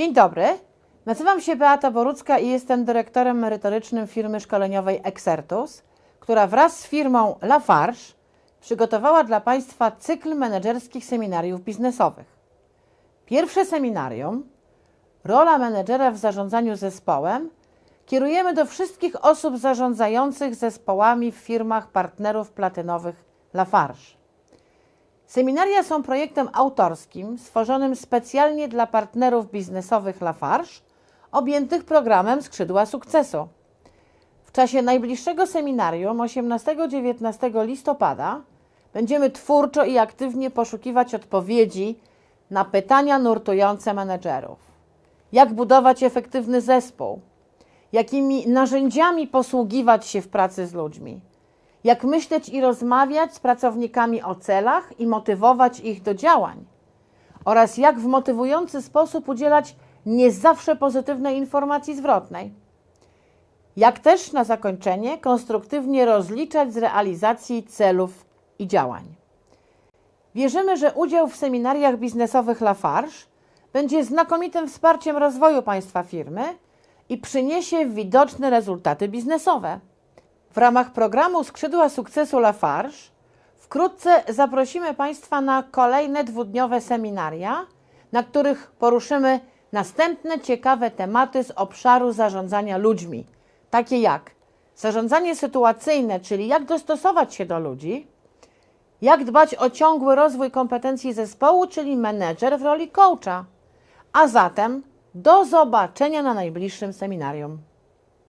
Dzień dobry. Nazywam się Beata Borucka i jestem dyrektorem merytorycznym firmy szkoleniowej Exertus, która wraz z firmą Lafarge przygotowała dla Państwa cykl menedżerskich seminariów biznesowych. Pierwsze seminarium, rola menedżera w zarządzaniu zespołem, kierujemy do wszystkich osób zarządzających zespołami w firmach partnerów platynowych Lafarge. Seminaria są projektem autorskim stworzonym specjalnie dla partnerów biznesowych Lafarge, objętych programem Skrzydła Sukcesu. W czasie najbliższego seminarium 18-19 listopada będziemy twórczo i aktywnie poszukiwać odpowiedzi na pytania nurtujące menedżerów. Jak budować efektywny zespół? Jakimi narzędziami posługiwać się w pracy z ludźmi? Jak myśleć i rozmawiać z pracownikami o celach i motywować ich do działań, oraz jak w motywujący sposób udzielać nie zawsze pozytywnej informacji zwrotnej. Jak też na zakończenie konstruktywnie rozliczać z realizacji celów i działań. Wierzymy, że udział w seminariach biznesowych Lafarge będzie znakomitym wsparciem rozwoju Państwa firmy i przyniesie widoczne rezultaty biznesowe. W ramach programu Skrzydła Sukcesu Lafarge wkrótce zaprosimy Państwa na kolejne dwudniowe seminaria, na których poruszymy następne ciekawe tematy z obszaru zarządzania ludźmi, takie jak zarządzanie sytuacyjne, czyli jak dostosować się do ludzi, jak dbać o ciągły rozwój kompetencji zespołu, czyli menedżer w roli coacha. A zatem do zobaczenia na najbliższym seminarium.